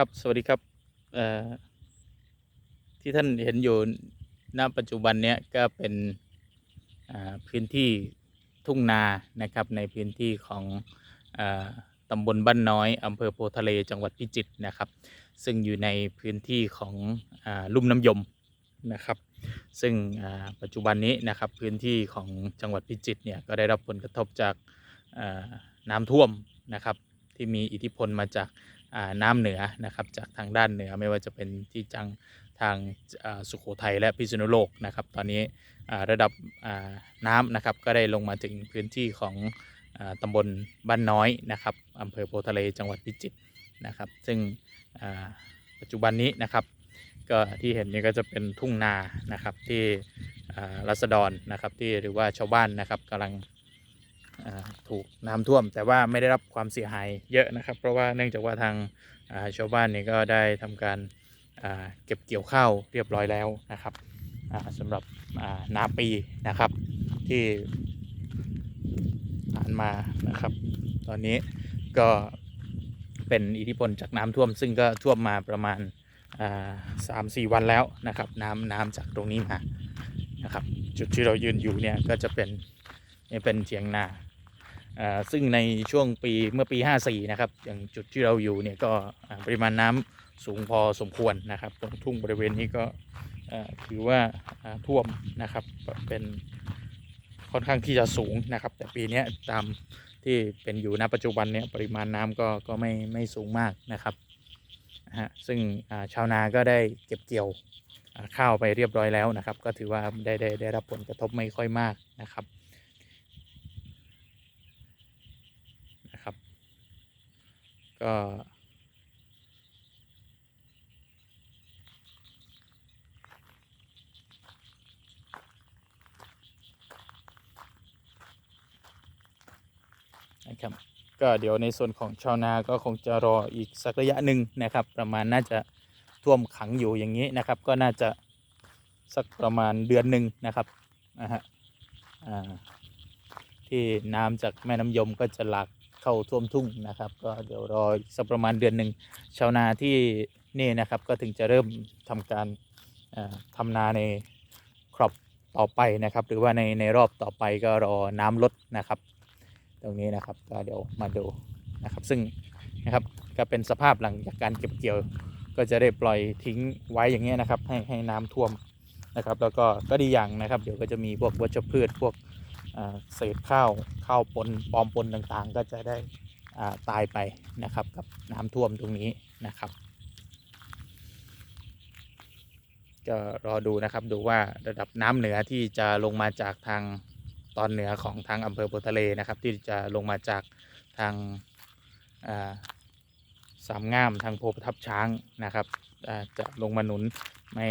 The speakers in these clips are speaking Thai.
ครับสวัสดีครับที่ท่านเห็นอยู่ณปัจจุบันเนี้ยก็เป็นพื้นที่ทุ่งนานะครับในพื้นที่ของอตำบลบ้านน้อยอำเภอโพทะเลจังหวัดพิจิตรนะครับ ซึ่งอยู่ในพื้นที่ของอลุ่มน้ำยมนะครับ ซึ่งปัจจุบันนี้นะครับพื้นที่ของจังหวัดพิจิตรเนี่ยก็ได้รับผลกระทบจากน้ำท่วมนะครับ ที่มีอิทธิพลมาจากน้ำเหนือนะครับจากทางด้านเหนือไม่ว่าจะเป็นที่จังทางสุโขทัยและพิษณุโลกนะครับ ตอนนี้ระดับน้ำนะครับก็ได้ลงมาถึงพื้นที่ของอตำบลบ้านน้อยนะครับอำเภอโพทะเลจังหวัดพิจิตรนะครับ ซึ่งปัจจุบันนี้นะครับ ก็ที่เห็นนี่ก็จะเป็นทุ่งนานะครับที่รัษฎรนะครับที่หรือว่าชาวบ้านนะครับกำลัง ถูกน้ำท่วม แต่ว่าไม่ได้รับความเสียหายเยอะนะครับ เพราะว่าเนื่องจากว่าทางาชาวบ้านนี่ก็ได้ทำการาเก็บเกี่ยวข้าวเรียบร้อยแล้วนะครับอ่าสำหรับานาปีนะครับที่ผ่านมานะครับ ตอนนี้ก็เป็นอิทธิพลจากน้ำท่วม ซึ่งก็ท่วมมาประมาณสามสี่วันแล้วนะครับ น้ำน้ำจากตรงนี้มานะครับ จุดที่เรายืนอยู่เนี่ยก็จะเป็นเป็นเถียงนา ซึ่งในช่วงปีเมื่อปี 54 นะครับ อย่างจุดที่เราอยู่เนี่ยก็ปริมาณน้ำสูงพอสมควรนะครับ ตรงทุ่งบริเวณนี้ก็ถือว่าท่วมนะครับเป็นค่อนข้างที่จะสูงนะครับ แต่ปีนี้ตามที่เป็นอยู่ณปัจจุบันเนี่ยปริมาณน้ำก็ก็ไม่ไม่สูงมากนะครับฮะซึ่งชาวนาก็ได้เก็บเกี่ยวข้าวไปเรียบร้อยแล้วนะครับ ก็ถือว่าได้ได้ได้รับผลกระทบไม่ค่อยมากนะครับ ก็นะครับก็เดี๋ยวในส่วนของชาวนาก็คงจะรออีกสักระยะหนึ่งนะครับ ประมาณน่าจะท่วมขังอยู่อย่างนี้นะครับ ก็น่าจะสักประมาณเดือนหนึ่งนะครับนะฮะที่น้ำจากแม่น้ำยมก็จะหลาก เข้าท่วมทุ่งนะครับ ก็เดี๋ยวรอสักประมาณเดือนหนึ่งชาวนาที่นี่นะครับ ก็ถึงจะเริ่มทำการเอ่อทำนาในครอบต่อไปนะครับ หรือว่าในในรอบต่อไปก็รอน้ำลดนะครับ ตรงนี้นะครับก็เดี๋ยวมาดูนะครับ ซึ่งนะครับก็เป็นสภาพหลังจากการเก็บเกี่ยว ก็จะได้ปล่อยทิ้งไว้อย่างเงี้ยนะครับ ให้ให้น้ำท่วมนะครับ แล้วก็ก็ดีอย่างนะครับ เดี๋ยวก็จะมีพวกวัชพืชพวก เศษข้าวข้าวปนปลอมปนต่างๆ ก็จะได้ตายไปนะครับกับน้ำท่วมตรงนี้นะครับก็รอดูนะครับดูว่าระดับน้ำเหนือที่จะลงมาจากทางตอนเหนือของทางอำเภอโพทะเลนะครับ ที่จะลงมาจากทางาสามงามทางโพประทับช้างนะครับจะลงมาหนุนไม่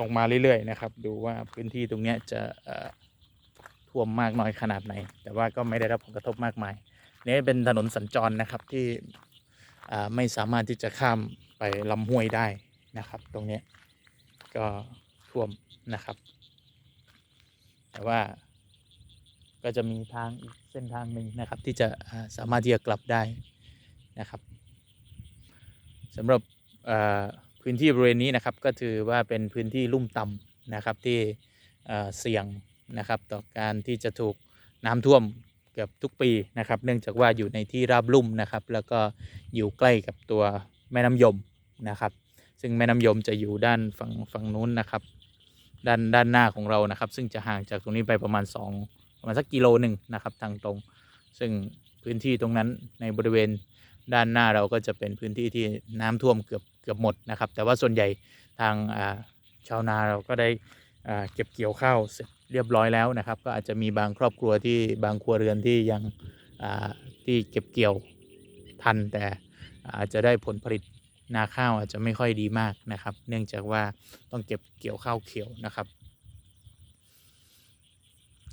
ลงมาเรื่อยๆนะครับ ดูว่าพื้นที่ตรงนี้จะท่วมมากน้อยขนาดไหน แต่ว่าก็ไม่ได้รับผลกระทบมากมายนี่เป็นถนนสัญจรนะครับที่ไม่สามารถที่จะข้ามไปลำห้วยได้นะครับ ตรงนี้ก็ท่วมนะครับ แต่ว่าก็จะมีทางอีกเส้นทางหนึ่งนะครับ ที่จะสามารถที่จะกลับได้นะครับสำหรับ พื้นที่บริเวณนี้นะครับก็ถือว่าเป็นพื้นที่ลุ่มต่ำนะครับที่เเสี่ยงนะครับต่อการที่จะถูกน้ำท่วมเกือบทุกปีนะครับ เนื่องจากว่าอยู่ในที่ราบลุ่มนะครับ แล้วก็อยู่ใกล้กับตัวแม่น้ำยมนะครับ ซึ่งแม่น้ำยมจะอยู่ด้านฝั่งฝั่งนู้นนะครับด้านด้านหน้าของเรานะครับ ซึ่งจะห่างจากตรงนี้ไปประมาณ 2 ประมาณสักกิโลหนึ่งนะครับทางตรง ซึ่งพื้นที่ตรงนั้นในบริเวณด้านหน้าเราก็จะเป็นพื้นที่ที่น้ำท่วมเกือบ เกือบหมดนะครับ แต่ว่าส่วนใหญ่ทางชาวนาเราก็ได้เก็บเกี่ยวข้าวเสร็จเรียบร้อยแล้วนะครับ ก็อาจจะมีบางครอบครัวที่บางครัวเรือนที่ยังที่เก็บเกี่ยวทัน แต่อาจจะได้ผลผลิตนาข้าวอาจจะไม่ค่อยดีมากนะครับ เนื่องจากว่าต้องเก็บเกี่ยวข้าวเขียวนะครับ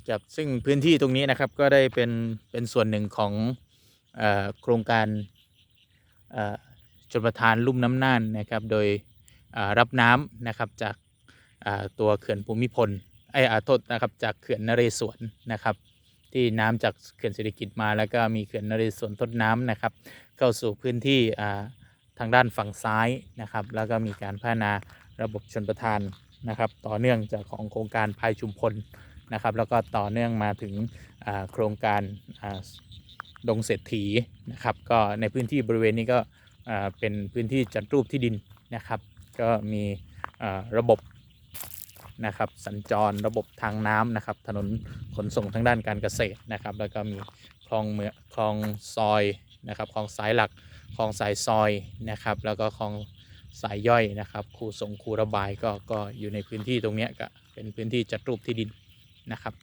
ครับซึ่งพื้นที่ตรงนี้นะครับก็ได้เป็นเป็นส่วนหนึ่งของอโครงการ ชนประทานลุ่มน้ำน่านนะครับ โดยรับน้ำนะครับจากตัวเขื่อนภูมิพลไอ้อาโทษนะครับจากเขื่อนนเรศวรนะครับ ที่น้ำจากเขื่อนเศรษฐกิจมาแล้วก็มีเขื่อนนเรศวรทดน้ำนะครับ เข้าสู่พื้นที่ทางด้านฝั่งซ้ายนะครับ แล้วก็มีการพัฒนาระบบชนประทานนะครับ ต่อเนื่องจากของโครงการพายชุมพลนะครับ แล้วก็ต่อเนื่องมาถึงโครงการดงเศรษฐีนะครับ ก็ในพื้นที่บริเวณนี้ก็ เป็นพื้นที่จัดรูปที่ดินนะครับ ก็มีระบบนะครับสัญจรระบบทางน้ำนะครับ ถนนขนส่งทางด้านการเกษตรนะครับ แล้วก็มีคลองเมืองคลองซอยนะครับคลองสายหลักคลองสายซอยนะครับ แล้วก็คลองสายย่อยนะครับคูส่งคูระบายก็ก็อยู่ในพื้นที่ตรงนี้ก็เป็นพื้นที่จัดรูปที่ดินนะครับ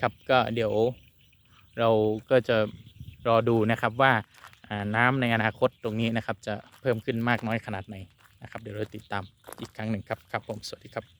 ครับก็เดี๋ยวเราก็จะ รอดูนะครับว่าน้ำในอนาคตตรงนี้นะครับ จะเพิ่มขึ้นมากน้อยขนาดไหนนะครับ เดี๋ยวเราติดตามอีกครั้งหนึ่งครับครับผมสวัสดีครับ